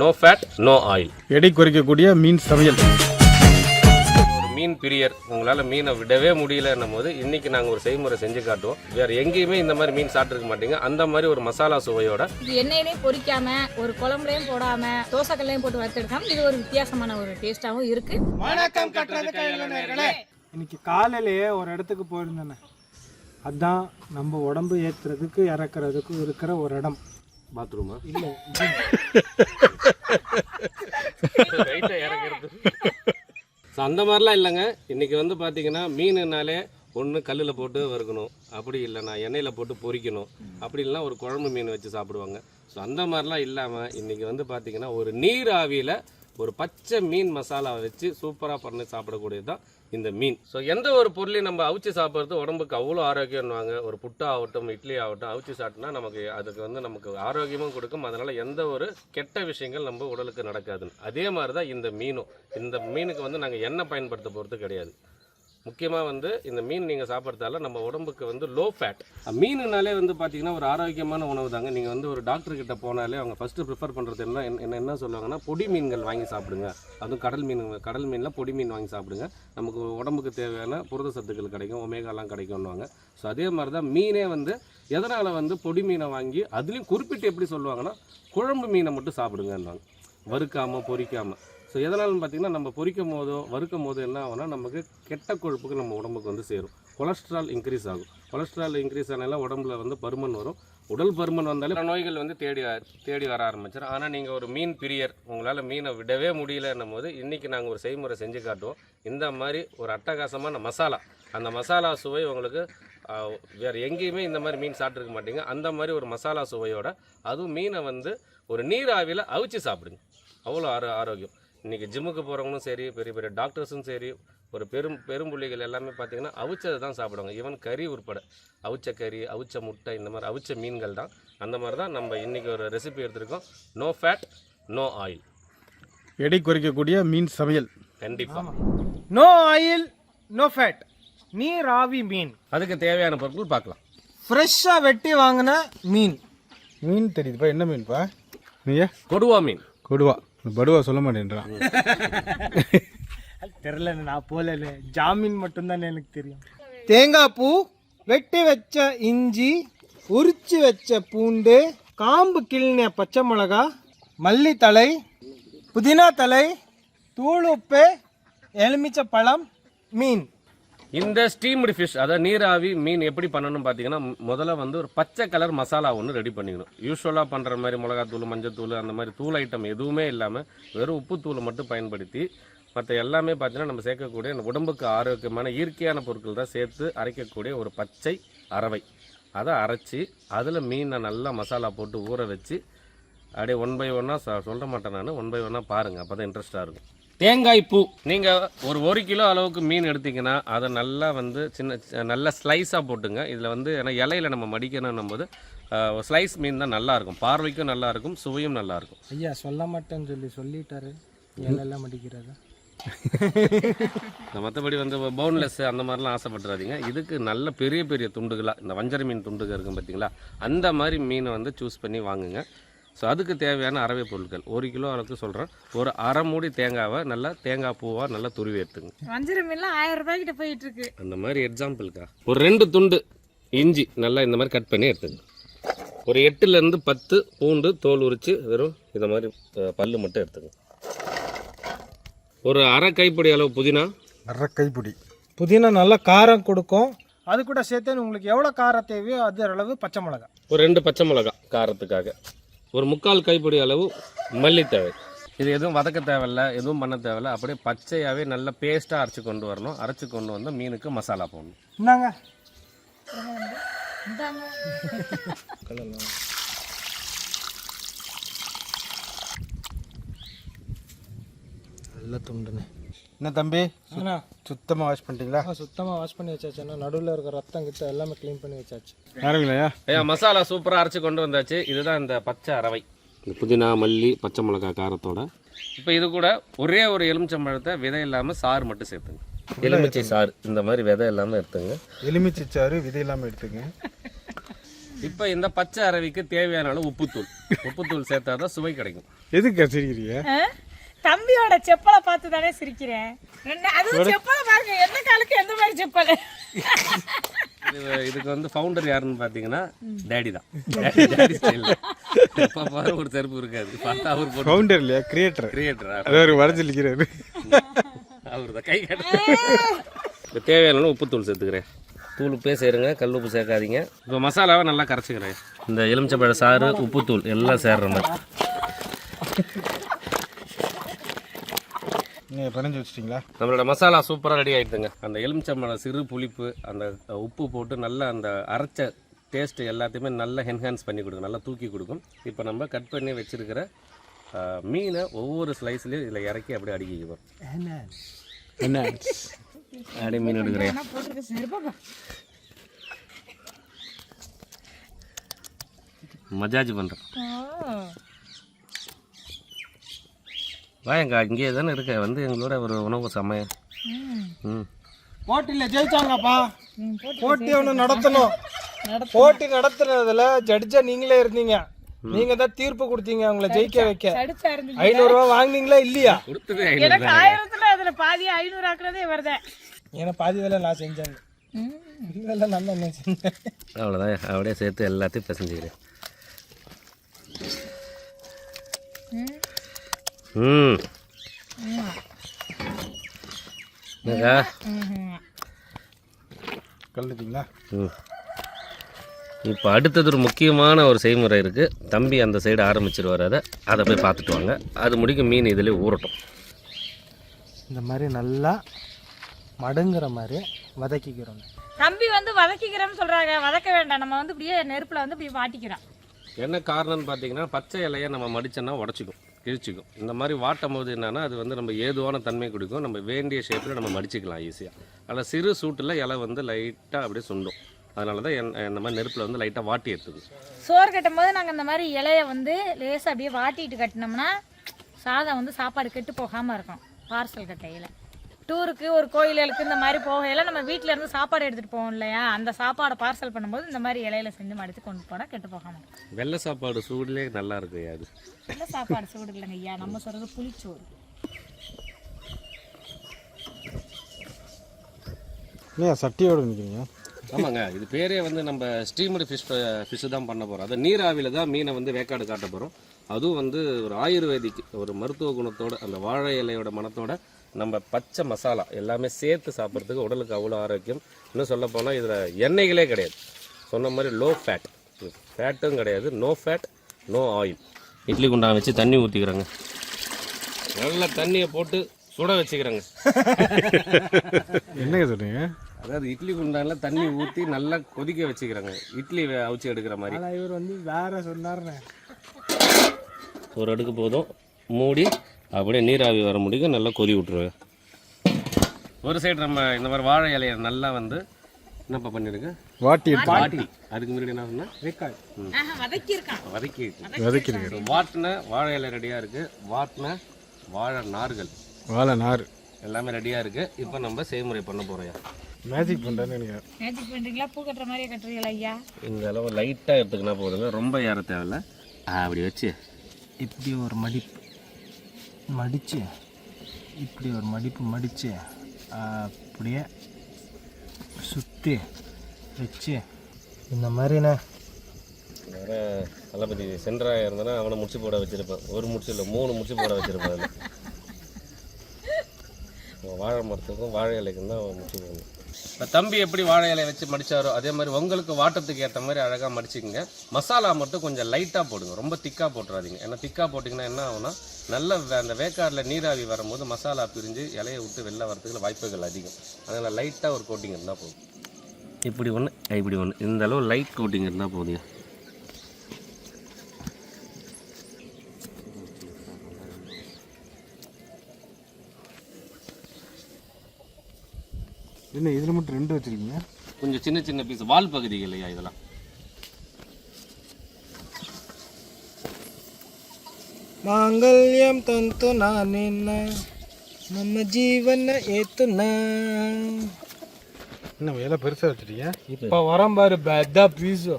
No fat no oil எடை குறைக்கக்கூடிய மீன் சமையல். ஒரு மீன் பிரியர். உங்களால் மீனை விடவே முடியலன்னும் போது இன்னைக்கு நாங்கள் ஒரு செய்முறை செஞ்சு காட்டுவோம். வேற எங்கேயுமே இந்த மாதிரி மீன் சாப்பிட்டுருக்க மாட்டீங்க. அந்த மாதிரி ஒரு மசாலா சுவையோட. இது எண்ணெயிலையும் பொரிக்காம ஒரு குழம்புலையும் போடாம தோசைக்கல்லையும் போட்டு வறுத்தெடுக்காம இது ஒரு வித்தியாசமான ஒரு டேஸ்டாவும் இருக்கு. வணக்கம் கட்டுறது கையில இன்னைக்கு காலையிலேயே ஒரு இடத்துக்கு போயிருந்தேனே. அதான் நம்ம உடம்பு ஏத்துறதுக்கு இறக்குறதுக்கு இருக்கிற ஒரு இடம். பாத்ரூமா இல்லை அந்த மாதிரிலாம் இல்லைங்க. இன்றைக்கி வந்து பார்த்தீங்கன்னா மீனுனாலே ஒன்று கல்லில் போட்டு வறுக்கணும். அப்படி இல்லைனா எண்ணெயில் போட்டு பொரிக்கணும் அப்படி இல்லைன்னா ஒரு குழம்பு மீன் வச்சு சாப்பிடுவாங்க. ஸோ அந்த மாதிரிலாம் இல்லாமல் இன்றைக்கி வந்து பார்த்திங்கன்னா ஒரு நீர் ஆவியில் ஒரு பச்சை மீன் மசாலா வச்சு சூப்பராக பண்ணி சாப்பிடக்கூடியது தான் இந்த மீன். ஸோ எந்த ஒரு பொருளையும் நம்ம அவிச்சு சாப்பிட்றது உடம்புக்கு அவ்வளோ ஆரோக்கியம்னுவாங்க. ஒரு புட்டா ஆகட்டும் இட்லி ஆகட்டும் அவிச்சு சாப்பிட்டோம்னா நமக்கு அதுக்கு வந்து நமக்கு ஆரோக்கியமும் கொடுக்கும். அதனால் எந்த ஒரு கெட்ட விஷயங்கள் நம்ம உடலுக்கு நடக்காதுன்னு. அதே மாதிரி தான் இந்த மீனும். இந்த மீனுக்கு வந்து நாங்கள் எண்ணெய் பயன்படுத்த போகிறது கிடையாது. முக்கியமாக வந்து இந்த மீன் நீங்கள் சாப்பிட்றதால நம்ம உடம்புக்கு வந்து லோ ஃபேட் மீனுனாலே வந்து பார்த்தீங்கன்னா ஒரு ஆரோக்கியமான உணவு தாங்க நீங்கள் வந்து ஒரு டாக்டர்கிட்ட போனாலே அவங்க ஃபஸ்ட்டு ப்ரிஃபர் பண்ணுறது என்ன என்ன என்ன சொல்லுவாங்கன்னா பொடி மீன்கள் வாங்கி சாப்பிடுங்க. அதுவும் கடல் மீன் கடல் மீனில் பொடி மீன் வாங்கி சாப்பிடுங்க. நமக்கு உடம்புக்கு தேவையான புரத சத்துக்கள் கிடைக்கும் ஒமேகாலாம் கிடைக்கும்னுவாங்க. ஸோ அதே மாதிரி தான் மீனே வந்து எதனால் வந்து பொடி மீனை வாங்கி அதுலேயும் குறிப்பிட்டு எப்படி சொல்லுவாங்கன்னா குழம்பு மீனை மட்டும் சாப்பிடுங்கன்னுவாங்க. வறுக்காமல் பொரிக்காமல் ஸோ எதனாலும் பார்த்தீங்கன்னா நம்ம பொரிக்கும் போதோ வறுக்கும் போதோ என்ன ஆகும்னா நமக்கு கெட்ட கொழுப்புக்கு நம்ம உடம்புக்கு வந்து சேரும். கொலஸ்ட்ரால் இன்க்ரீஸ் ஆகும். கொலஸ்ட்ரால் இன்க்ரீஸ் ஆனால உடம்புல வந்து பருமன் வரும். உடல் பருமன் வந்தாலே நோய்கள் வந்து தேடி தேடி வர ஆரம்பிச்சிடும் ஆனால் நீங்கள் ஒரு மீன் பிரியர் உங்களால் மீனை விடவே முடியலன்னும் போது இன்றைக்கி நாங்கள் ஒரு செய்முறை செஞ்சு காட்டுவோம். இந்த மாதிரி ஒரு அட்டகாசமான மசாலா. அந்த மசாலா சுவை உங்களுக்கு வேறு எங்கேயுமே இந்த மாதிரி மீன் சாப்பிட்ருக்க மாட்டீங்க. அந்த மாதிரி ஒரு மசாலா சுவையோட அதுவும் மீனை வந்து ஒரு நீராவியில் அவிச்சு சாப்பிடுங்க. அவ்வளோ ஆரோ ஆரோக்கியம். இன்றைக்கி ஜிம்முக்கு போகிறவங்களும் சரி பெரிய பெரிய டாக்டர்ஸும் சரி ஒரு பெரும் பெரும்புள்ளிகள் எல்லாமே பார்த்தீங்கன்னா அவிச்சதை தான் சாப்பிடுவாங்க. ஈவன் கறி உட்பட அவிச்ச கறி அவிச்ச முட்டை இந்த மாதிரி அவிச்ச மீன்கள் தான். அந்த மாதிரி தான் நம்ம இன்றைக்கி ஒரு ரெசிபி எடுத்திருக்கோம். நோ ஃபேட் நோ ஆயில் எடை குறைக்கக்கூடிய மீன் சமையல். கண்டிப்பாக நோ ஆயில் நோ ஃபேட் நீர் ஆவி மீன். அதுக்கு தேவையான பொருட்கள் பார்க்கலாம். ஃப்ரெஷ்ஷாக வெட்டி வாங்கின மீன். மீன் தெரியுதுப்பா என்ன மீன்ப்பா? நீயா? கொடுவா மீன். கொடுவா. படுவா சொல்ல மாட்டேன்றான். தெரில நான் போல ஜாமீன் மட்டும்தான் எனக்கு தெரியும். தேங்காய் பூ வெட்டி வச்ச இஞ்சி உரிச்சு வச்ச பூண்டு காம்பு கிள்ளின பச்சை மிளகா மல்லித்தலை புதினா தலை தூள் உப்பு எலுமிச்சை பழம் மீன். இந்த ஸ்டீம்டு ஃபிஷ் அதாவது நீராவி மீன் எப்படி பண்ணணும் பார்த்தீங்கன்னா முதல்ல வந்து ஒரு பச்சை கலர் மசாலா ஒன்று ரெடி பண்ணிக்கணும். யூஸ்வலாக பண்ணுற மாதிரி மிளகாத்தூள் மஞ்சத்தூள் அந்த மாதிரி தூள் ஐட்டம் எதுவுமே இல்லாமல் வெறும் உப்புத்தூளை மட்டும் பயன்படுத்தி மற்ற எல்லாமே பார்த்தீங்கன்னா நம்ம சேர்க்கக்கூடிய உடம்புக்கு ஆரோக்கியமான இயற்கையான பொருட்கள் தான் சேர்த்து அரைக்கக்கூடிய ஒரு பச்சை அரவை. அதை அரைச்சி அதில் மீனை நல்லா மசாலா போட்டு ஊற வச்சு அப்படியே ஒன் பை ஒன்னாக சொல்ல மாட்டேன் நான் ஒன் பை ஒன்னாக பாருங்கள் அப்போ தான் இன்ட்ரெஸ்ட்டாக இருக்கும். தேங்காய் பூ. நீங்கள் ஒரு ஒரு கிலோ அளவுக்கு மீன் எடுத்தீங்கன்னா அதை நல்லா வந்து சின்ன சி- நல்ல ஸ்லைஸாக போட்டுங்க. இதில் வந்து ஏன்னா இலையில நம்ம மடிக்கணும் போது ஸ்லைஸ் மீன் தான் நல்லா இருக்கும் பார்வைக்கும் நல்லா இருக்கும் சுவையும் நல்லா இருக்கும் ஐயா சொல்ல மாட்டேன்னு சொல்லி சொல்லிட்டாரு. எல்லாம் மடிக்கிறது இந்த மற்றபடி வந்து போன்லெஸ் அந்த மாதிரிலாம் ஆசைப்பட்டுறாதீங்க. இதுக்கு நல்ல பெரிய பெரிய துண்டுகளாக இந்த வஞ்சர மீன் துண்டுகள் இருக்கும் பார்த்தீங்களா அந்த மாதிரி மீனை வந்து சூஸ் பண்ணி வாங்குங்க. ஸோ அதுக்கு தேவையான அரவை பொருட்கள். ஒரு கிலோ அளவுக்கு சொல்கிறேன் ஒரு அரை மூடி தேங்காவை நல்லா தேங்காய் பூவாக நல்லா துருவி எடுத்துங்க. வஞ்சிர மீன்லாம் ஆயிரம் ரூபாய் கிட்ட போயிட்டு இருக்கு. அந்த மாதிரி எக்ஸாம்பிளுக்கா ஒரு ரெண்டு துண்டு இஞ்சி நல்லா இந்த மாதிரி கட் பண்ணி எடுத்துங்க. ஒரு எட்டுலேருந்து பத்து பூண்டு தோல் உரித்து வெறும் இந்த மாதிரி பல்லு மட்டும் எடுத்துங்க. ஒரு அரை கைப்பிடி அளவு புதினா. அரை கைப்பிடி. புதினா நல்லா காரம் கொடுக்கும். அது கூட சேர்த்து உங்களுக்கு எவ்வளோ காரம் தேவையோ அது அளவு பச்சை மிளகாய். ஒரு ரெண்டு பச்சை மிளகா காரத்துக்காக. ஒரு முக்கால் கைப்பிடி அளவு மல்லித்தழை. இது எதுவும் வதக்க தேவையில்ல எதுவும் பண்ண தேவையில்ல. அப்படியே பச்சையாகவே நல்ல பேஸ்ட்டாக அரைச்சி கொண்டு வரணும். அரைச்சி கொண்டு வந்து மீனுக்கு மசாலா போடணும். இந்தாங்க. நல்ல துண்டுண்ணே. என்ன தம்பி? அண்ணா. சுத்தமாக வாஷ் பண்ணிட்டீங்களா? சுத்தமாக வாஷ் பண்ணி வச்சாச்சுண்ணா நடுவில் இருக்க ரத்தம் கிட்ட எல்லாமே க்ளீன் பண்ணி வச்சாச்சு. யாருங்களையா ஐயா மசாலா சூப்பராக அரைச்சி கொண்டு வந்தாச்சு. இதுதான் இந்த பச்சை அரவை. இந்த புதினா மல்லி பச்சை மிளகா காரத்தோட. இப்போ இது கூட ஒரே ஒரு எலுமிச்சம்பழத்தை விதை இல்லாமல் சாறு மட்டும் சேர்த்துங்க. எலுமிச்சை சாறு இந்த மாதிரி விதை இல்லாமல் எடுத்துங்க. எலுமிச்சை சாறு விதை இல்லாமல் எடுத்துங்க. இப்போ இந்த பச்சை அரவிக்கு தேவையான அளவு உப்புத்தூள். உப்புத்தூள் சேர்த்தா தான் சுவை கிடைக்கும். எதுக்கு சிரிக்கிறீங்க? தம்பியோட செப்பலை பார்த்து தானே சிரிக்கிறேன்? அதுவும் செப்பலை பாருங்க எந்த காலுக்கு எந்த மாதிரி செப்பல்? இது இதுக்கு வந்து ஃபவுண்டர் யாருன்னு பார்த்தீங்கன்னா டேடி தான். டேடி ஸ்டைலில் எப்போ பாரு ஒரு செருப்பு இருக்காது. பார்த்தா அவர் ஃபவுண்டர் இல்லையா? கிரியேட்டர் கிரியேட்டரா அது ஒரு வரைஞ்சிருக்கிறாரு. அவர் தான் கை கட்டு இப்போ தேவையான உப்புத்தூள் சேர்த்துக்கிறேன். தூள் உப்பே சேருங்க கல் உப்பு சேர்க்காதீங்க. இப்போ மசாலாவை நல்லா கரைச்சிக்கிறேன். இந்த எலுமிச்சம்பழ சாறு உப்புத்தூள் எல்லாம் சேர்ற மாதிரி. நீங்கள் பிணைஞ்சு வச்சிட்டிங்களா? நம்மளோட மசாலா சூப்பராக ரெடி ஆயிடுதுங்க. அந்த எலுமிச்சம்பழம் சிறு புளிப்பு அந்த உப்பு போட்டு நல்லா அந்த அரைச்ச டேஸ்ட் எல்லாத்தையுமே நல்லா என்ஹான்ஸ் பண்ணி கொடுக்கும் நல்லா தூக்கி கொடுக்கும். இப்போ நம்ம கட் பண்ணி வச்சிருக்கிற மீனை ஒவ்வொரு ஸ்லைஸ்லையும் இதில் இறக்கி அப்படியே அடிக்கிக்குவோம் என்ன அப்படியே மீன் எடுக்கிறேன். மஜாஜ் பண்ணுறேன் வாயங்கா இங்கே தானே இருக்க வந்து எங்களோட ஒரு உணவு சமையல். ம். போட்டியில் ஜெயிச்சாங்கப்பா. போட்டி ஒன்று நடத்தணும். போட்டி நடத்துனதுல ஜட்ஜா நீங்களே இருந்தீங்க. நீங்க தான் தீர்ப்பு கொடுத்தீங்க அவங்கள ஜெயிக்க வைக்க. இருந்தீங்க. ஐநூறுரூவா வாங்குனீங்களா இல்லையா? கொடுத்ததே எனக்கு ஆயிரத்துல அதுல பாதி ஐநூறு ஆக்குறதே வருதே ஏன்னா பாதி வேலை நான் செஞ்சேன். இதெல்லாம் நல்லா என்ன செஞ்சேன். அவ்வளோதான் அப்படியே சேர்த்து எல்லாத்தையும் பிசைஞ்சுக்கிறேன். என்னக்கா ம். இப்போ அடுத்தது ஒரு முக்கியமான ஒரு செய்முறை இருக்குது தம்பி அந்த சைடு ஆரம்பிச்சிருவார் அதை. அதை போய் பார்த்துட்டு வாங்க. அது முடிக்க மீன் இதிலே ஊறட்டும். இந்த மாதிரி நல்லா மடங்குற மாதிரி வதக்கிக்கிறோம் தம்பி வந்து வதக்கிக்கிறோம்னு சொல்றாங்க. வதக்க வேண்டாம். நம்ம வந்து இப்படியே நெருப்புல வந்து இப்படி வாட்டிக்கிறோம். என்ன காரணம்னு பார்த்தீங்கன்னா பச்சை இலையை நம்ம மடிச்சோன்னா உடச்சிக்கும். கிழிச்சிக்கும். இந்த மாதிரி வாட்டும் போது என்னென்னா அது வந்து நம்ம ஏதுவான தன்மை கொடுக்கும். நம்ம வேண்டிய ஷேப்பில் நம்ம மடிச்சிக்கலாம் ஈஸியாக அதில் சிறு சூட்டில் இலை வந்து லைட்டாக அப்படியே சுண்டும். அதனால தான் என் இந்த மாதிரி நெருப்பில் வந்து லைட்டாக வாட்டி எடுத்துக்கும் சோறு கட்டும் போது நாங்கள் இந்த மாதிரி இலையை வந்து லேசாக அப்படியே வாட்டிட்டு கட்டினோம்னா சாதம் வந்து சாப்பாடு கெட்டு போகாமல் இருக்கும் பார்சல் கட்டையில். டூருக்கு ஒரு கோயிலுக்கு இந்த மாதிரி போகையில நம்ம வீட்ல இருந்து சாப்பாடு எடுத்துகிட்டு போவோம் இல்லையா? அந்த சாப்பாடை பார்சல் பண்ணும்போது இந்த மாதிரி இலையில செஞ்சு மடித்து கொண்டு போனால் கெட்டு போகாமல் வெள்ளை சாப்பாடு சூடுலேயே நல்லா இருக்கு அது. நல்ல சாப்பாடு சூடு இல்லைங்க ஐயா. நம்ம சொல்கிறது புளிச்சோறு. ஏன் சட்டியோடு நிற்கிறீங்க ஆமாங்க. இது பேரே வந்து நம்ம ஸ்டீமடு ஃபிஷ் ஃபிஷ்ஷு தான் பண்ண போகிறோம் அது நீராவியில் தான் மீனை வந்து வேக்காடு காட்ட போகிறோம் அதுவும் வந்து ஒரு ஆயுர்வேதிக் ஒரு மருத்துவ குணத்தோட அந்த வாழை இலையோட மணத்தோட நம்ம பச்சை மசாலா எல்லாமே சேர்த்து சாப்பிட்றதுக்கு உடலுக்கு அவ்வளோ ஆரோக்கியம். இன்னும் சொல்ல போனால் இதில் எண்ணெய்களே கிடையாது. சொன்ன மாதிரி லோ ஃபேட் ஃபேட்டும் கிடையாது. No fat no oil idli குண்டான் வச்சு தண்ணி ஊற்றிக்கிறேங்க நல்ல தண்ணியை போட்டு சுட வச்சுக்கிறேங்க. என்னங்க சொல்றீங்க? அதாவது இட்லி குண்டானில் தண்ணி ஊற்றி நல்லா கொதிக்க வச்சுக்கிறாங்க. இட்லி அவிச்சு எடுக்கிற மாதிரி. இவர் வந்து வேற சொன்னார்ண்ணே. ஒரு அடுக்கு போதும். மூடி அப்படியே நீராவி வர முடியும் நல்லா கொதி விட்ருவேன் ஒரு சைடு நம்ம இந்த மாதிரி வாழை இலையை நல்லா வந்து என்னப்பா பண்ணிருக்கு? வாட்டி வாட்டி. அதுக்கு முன்னாடி என்ன வதக்கியிருக்கான். வதக்கி வதக்கிருக்கு வாட்டின வாழை இலை ரெடியாக இருக்குது வாட்டின வாழை நார்கள். வாழை நார். எல்லாமே ரெடியாக இருக்குது இப்போ நம்ம செய்முறை பண்ண போகிறோம் மேஜிக் பண்ணுறேன்னு எனக்கு மேஜிக் பண்ணுறீங்களா பூ கட்டுற மாதிரியே கட்டுறீங்களா ஐயா? இந்த அளவு லைட்டாக எடுத்துக்கினா போதுங்க. ரொம்ப ஏற தேவையில்ல. அப்படி வச்சு. இப்படி ஒரு மடிப்பு மடித்து இப்படி ஒரு மடிப்பு மடித்து அப்படியே சுற்றி வச்சு இந்த மாதிரிண்ணே வேற தளபதி சென்றாக இருந்தானா அவனை முடிச்சு போட வச்சிருப்பேன். ஒரு முடிச்சு இல்லை மூணு முடிச்சு போட வச்சிருப்பேன் வாழை மரத்துக்கும் வாழை இலைக்கும் தான் அவன் முடிச்சு போடணும். இப்போ தம்பி எப்படி வாழை இலையை வச்சு மடிச்சாரோ அதே மாதிரி உங்களுக்கு வாட்டத்துக்கு ஏற்ற மாதிரி அழகாக மடிச்சுக்கோங்க. மசாலா மட்டும் கொஞ்சம் லைட்டாக போடுங்க. ரொம்ப திக்காக போட்டுறாதீங்க. ஏன்னா திக்காக போட்டிங்கன்னா என்ன ஆகும்னா நல்ல வே- அந்த வேக்காடில் நீராவி வரும்போது மசாலா பிரிஞ்சு இலையை விட்டு வெளில வரதுக்கு வாய்ப்புகள் அதிகம். அதனால் லைட்டாக ஒரு கோட்டிங் இருந்தால் போதும். இப்படி ஒன்று இப்படி ஒன்று இந்த அளவு லைட் கோட்டிங் இருந்தால் போதுங்க என்ன இதில் மட்டும் ரெண்டு வச்சிருக்கீங்க கொஞ்சம் சின்ன சின்ன பீஸ் வால் பகுதிகள் இல்லையா இதெல்லாம் ಮಾಂಗಲ್ಯಂ ತಂತು ನಾನಿನ್ನ ನಮ್ಮ ಜೀವನ ಏತುನ என்ன இலை பெருசாக வச்சிருக்கீங்க இப்போ வரம் பாரு பெத்த பீஸு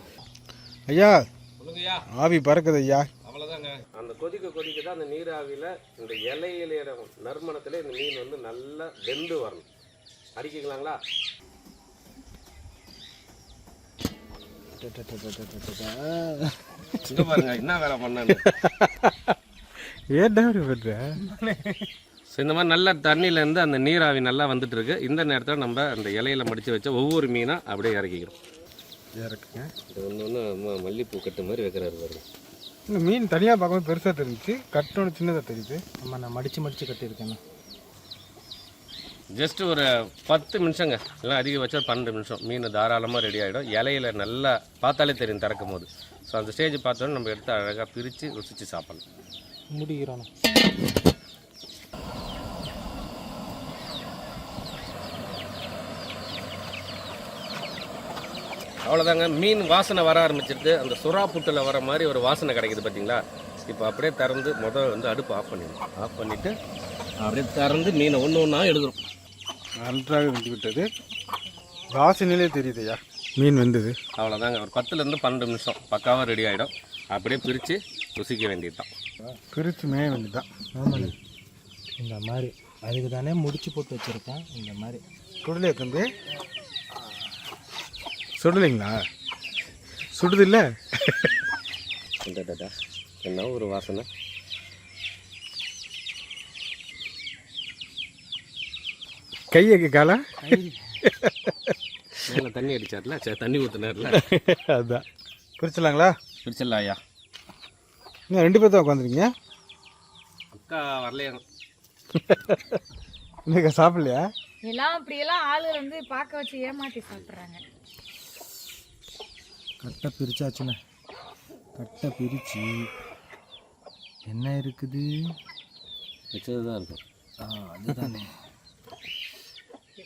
ஐயா சொல்லுங்கய்யா ஆவி பறக்குது ஐயா அவ்வளோதாங்க அந்த கொதிக்க கொதிக்க தான் அந்த நீராவியில் இந்த இலையில நறுமணத்தில் இந்த மீன் வந்து நல்லா வெந்து வரணும் அடிக்கலாங்களா? பாருங்க என்ன வேலை இப்படி பண்ற? ஸோ இந்த மாதிரி நல்ல தண்ணியிலேருந்து அந்த நீராவி நல்லா வந்துட்டு இருக்கு இந்த நேரத்தில் நம்ம அந்த இலையில மடித்து வச்ச ஒவ்வொரு மீனாக அப்படியே இறக்கிக்கிறோம். இறக்குங்க. இது ஒன்று ஒன்று மல்லிப்பூ கட்டு மாதிரி வைக்கிறாரு பாருங்க. இந்த மீன் தனியாக பார்க்கும்போது பெருசாக தெரிஞ்சுச்சு. கட்டோட சின்னதாக தெரியுது. ஆமாம் நான் மடித்து மடித்து கட்டியிருக்கேண்ணா ஜஸ்ட் ஒரு பத்து நிமிஷங்க. இல்லை அதிகபட்சம் பன்னெண்டு நிமிஷம். மீன் தாராளமாக ரெடி ஆகிடும் இலையில நல்லா பார்த்தாலே தெரியும் திறக்கும் போது. ஸோ அந்த ஸ்டேஜ் பார்த்தோன்னே நம்ம எடுத்து அழகாக பிரித்து ருசித்து சாப்பிடலாம் முடிக்கிறோண்ணா அவ்வளோதாங்க மீன் வாசனை வர ஆரம்பிச்சிருது. அந்த சுறா புட்டில் வர மாதிரி ஒரு வாசனை கிடைக்குது பார்த்தீங்களா இப்போ அப்படியே திறந்து முதல் வந்து அடுப்பு ஆஃப் பண்ணிடணும். ஆஃப் பண்ணிவிட்டு அப்படியே திறந்து மீனை ஒன்று ஒன்றா எடுக்கிறோம் நன்றாக வெந்து விட்டது வாசனையிலே தெரியுது ஐயா மீன் வெந்தது. அவ்வளோதாங்க ஒரு பத்துலேருந்து பன்னெண்டு நிமிஷம். பக்காவாக ரெடி ஆகிடும் அப்படியே பிரித்து ருசிக்க வேண்டியது தான் பிரித்து மேய வேண்டியதுதான். ஆமாண்ணே இந்த மாதிரி. அதுக்கு தானே முடிச்சு போட்டு வச்சுருக்கேன் இந்த மாதிரி. சுடலையா தம்பி? சுடலைங்களா? சுடுது இல்லை? டடடா. என்ன ஒரு வாசனை? கையை காலா மேலே தண்ணி அடிச்சார்ல சரி தண்ணி ஊற்றுனார்ல அதுதான் பிரிச்சிடலாங்களா பிடிச்சிடலாம் ஐயா. இன்னும் ரெண்டு பேர் தான் உட்காந்துருக்கீங்க? அக்கா வரலையா? இன்னைக்கு சாப்பிடலையா? எல்லாம் அப்படியெல்லாம் ஆளுகள் வந்து பார்க்க வச்சு ஏமாத்தி சாப்பிட்றாங்க. கட்டை பிரிச்சாச்சுண்ணே. கட்டை பிரித்து என்ன இருக்குது? வச்சது தான் இருக்கும். ஆ அதுதானே.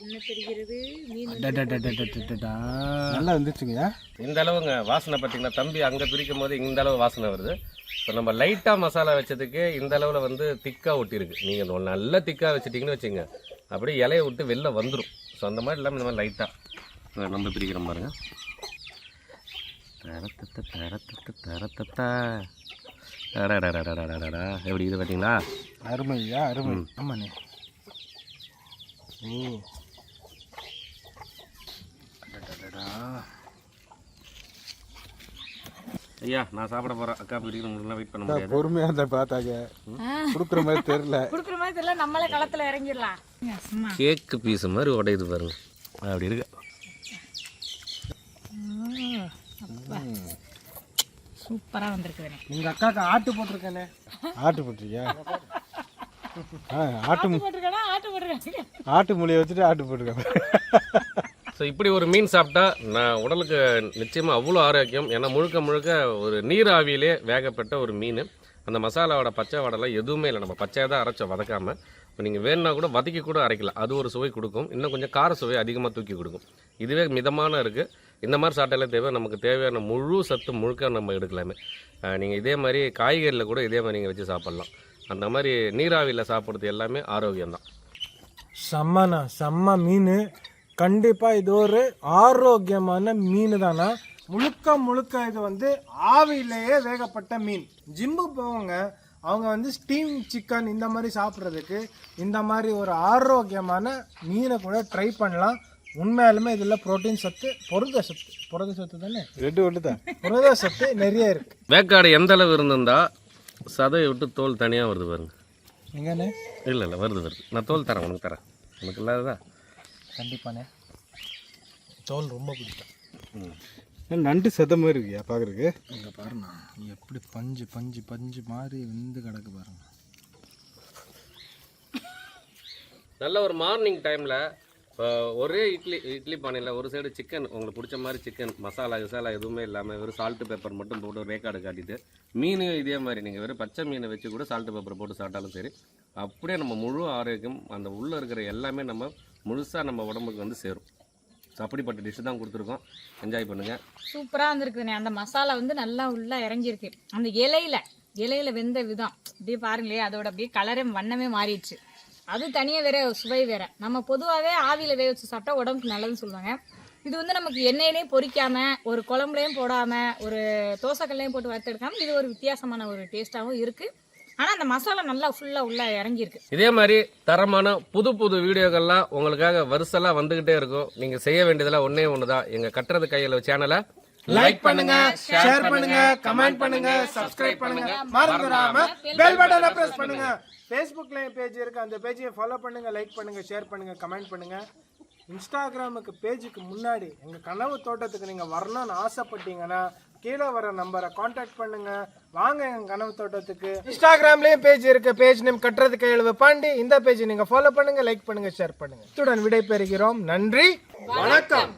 என்ன தெரிகிறது? நல்லா வந்துச்சுங்க இந்த அளவுங்க வாசனை பார்த்தீங்கன்னா தம்பி அங்கே பிரிக்கும் போது இந்த அளவு வாசனை வருது. இப்போ நம்ம லைட்டாக மசாலா வச்சதுக்கு இந்த அளவில் வந்து திக்காக ஒட்டியிருக்கு. நீங்கள் நல்லா திக்காக வச்சுட்டிங்கன்னு வச்சுங்க அப்படியே இலையை விட்டு வெளில வந்துடும் ஸோ அந்த மாதிரி இல்லாமல் இந்த மாதிரி லைட்டாக நம்ம பிரிக்கிறோம் பாருங்கள் தரத்தத்தை தரத்தத்தை தரத்தத்தா. எப்படி இது பார்த்தீங்களா? அருமையா அருமை. ஆமாண்ணே. ஓ. ஐயா நான் சாப்பிட போகிறேன் அக்கா பிரிக்கணும் வெயிட் பண்ண முடியாது. பொறுமையாக இருந்தா பார்த்தாங்க. கொடுக்குற மாதிரி தெரில கொடுக்குற மாதிரி தெரியல நம்மளே களத்துல இறங்கிடலாம். சும்மா. கேக்கு பீஸ் மாதிரி உடையுது பாருங்க. அப்படி இருக்கு. சூப்பரா வந்திருக்குதுண்ணே எங்கள் அக்காவுக்கு ஆட்டு போட்டிருக்கேனே. ஆட்டு போட்டிருக்கியா? ஆட்டு போட்டிருக்கேனா? ஆட்டு போட்டிருக்கேன். ஆட்டு மூலியை வச்சுட்டு ஆட்டு போட்டிருக்காங்க ஸோ இப்படி ஒரு மீன் சாப்பிட்டா நான் உடலுக்கு நிச்சயமாக அவ்வளோ ஆரோக்கியம். ஏன்னா முழுக்க முழுக்க ஒரு நீராவியிலே வேகப்பட்ட ஒரு மீன். அந்த மசாலாவோட பச்சை வடலாம் எதுவுமே இல்லை. நம்ம பச்சையாக தான் அரைச்சோம் வதக்காமல் இப்போ நீங்கள் வேணும்னா கூட வதக்கி கூட அரைக்கலாம். அது ஒரு சுவை கொடுக்கும். இன்னும் கொஞ்சம் கார சுவை அதிகமாக தூக்கி கொடுக்கும். இதுவே மிதமான இருக்குது இந்த மாதிரி சாப்பிட்டாலே தேவை நமக்கு தேவையான முழு சத்து முழுக்க நம்ம எடுக்கலாமே. நீங்கள் இதே மாதிரி காய்கறியில் கூட இதே மாதிரி நீங்கள் வச்சு சாப்பிட்லாம். அந்த மாதிரி நீராவியில் சாப்பிட்றது எல்லாமே ஆரோக்கியம்தான். செம்மண்ணா செம்ம மீன். கண்டிப்பாக இது ஒரு ஆரோக்கியமான மீன் தானா முழுக்க முழுக்க இது வந்து ஆவியிலேயே வேகப்பட்ட மீன். ஜிம்முக்கு போவாங்க அவங்க வந்து ஸ்டீம் சிக்கன் இந்த மாதிரி சாப்பிட்றதுக்கு இந்த மாதிரி ஒரு ஆரோக்கியமான மீனை கூட ட்ரை பண்ணலாம். உண்மையாலுமே இதில் புரோட்டீன் சத்து புரத சத்து புரத சத்து தானே? ரெண்டு ஒன்று தான். புரத சத்து நிறைய இருக்கு. வேக்காடு எந்த அளவு இருந்திருந்தா சதையை விட்டு தோல் தனியாக வருது பாருங்க. எங்கண்ணே? இல்லை இல்லை வருது வருது. நான் தோல் தரேன் உனக்கு தரேன். உனக்கு இல்லாததா? கண்டிப்பாண்ணே. தோல் ரொம்ப பிடிக்கும். நண்டு செத மாதிரி இருக்கியா பார்க்குறதுக்கு? இங்கே பாருண்ணா எப்படி பஞ்சு பஞ்சு பஞ்சு மாதிரி வெந்து கிடக்கு பாருங்க. நல்ல ஒரு மார்னிங் டைமில் ஒரே இட்லி இட்லி பானையில் ஒரு சைடு சிக்கன் உங்களுக்கு பிடிச்ச மாதிரி சிக்கன் மசாலா கிசாலா எதுவுமே இல்லாமல் வெறும் சால்ட்டு பேப்பர் மட்டும் போட்டு ரேக்காடு காட்டிட்டு மீன் இதே மாதிரி நீங்கள் வெறும் பச்சை மீனை வச்சு கூட சால்ட்டு பேப்பர் போட்டு சாப்பிட்டாலும் சரி அப்படியே நம்ம முழு ஆரோக்கியம் அந்த உள்ளே இருக்கிற எல்லாமே நம்ம முழுசாக நம்ம உடம்புக்கு வந்து சேரும். ஸோ அப்படிப்பட்ட டிஷ் தான் கொடுத்துருக்கோம். என்ஜாய் பண்ணுங்கள் சூப்பராக வந்துருக்குதுண்ணே. அந்த மசாலா வந்து நல்லா உள்ளே இறங்கியிருக்கு. அந்த இலையில இலையில வெந்த விதம் அப்படியே பாருங்களே அதோட அப்படியே கலரே வண்ணமே மாறிடுச்சு. அது தனியாக வேற சுவை வேற. நம்ம பொதுவாகவே ஆவியில் வேக வச்சு சாப்பிட்டா உடம்புக்கு நல்லதுன்னு சொல்லுவாங்க. இது வந்து நமக்கு எண்ணெயிலையும் பொறிக்காமல் ஒரு குழம்புலையும் போடாமல் ஒரு தோசைக்கல்லையும் போட்டு வறுத்தெடுக்காமல் இது ஒரு வித்தியாசமான ஒரு டேஸ்ட்டாகவும் இருக்குது ஆனா அந்த மசாலா நல்லா ஃபுல்லா உள்ள இறங்கியிருக்கு. இதே மாதிரி தரமான புது புது வீடியோக்கள்லாம் உங்களுக்காக வருஷம்லாம் வந்துகிட்டே இருக்கும். நீங்க செய்ய வேண்டியதெல்லாம் ஒண்ணே ஒண்ணுதான். எங்க கட்டுறது கையில சேனலை லைக் பண்ணுங்க ஷேர் பண்ணுங்க கமெண்ட் பண்ணுங்க சப்ஸ்கிரைப் பண்ணுங்க. மறந்துடாம பெல் பட்டனை பிரஸ் பண்ணுங்க. ஃபேஸ்புக்ல பேஜ் இருக்கு. அந்த பேஜை ஃபாலோ பண்ணுங்க லைக் பண்ணுங்க ஷேர் பண்ணுங்க கமெண்ட் பண்ணுங்க. இன்ஸ்டாகிராமுக்கு பேஜுக்கு முன்னாடி எங்க கனவு தோட்டத்துக்கு நீங்க வரணும்னு ஆசைப்பட்டீங்கன்னா கீழே வர நம்பரை காண்டாக்ட் பண்ணுங்க. வாங்க எங்க கனவு தோட்டத்துக்கு. இன்ஸ்டாகிராம்லயும் பேஜ் இருக்கு. பேஜ் நேம் கட்டுறது கையெழுவு பாண்டி. இந்த பேஜ் நீங்க ஃபாலோ பண்ணுங்க லைக் பண்ணுங்க ஷேர் பண்ணுங்க. இத்துடன் விடை பெறுகிறோம் நன்றி. வணக்கம்.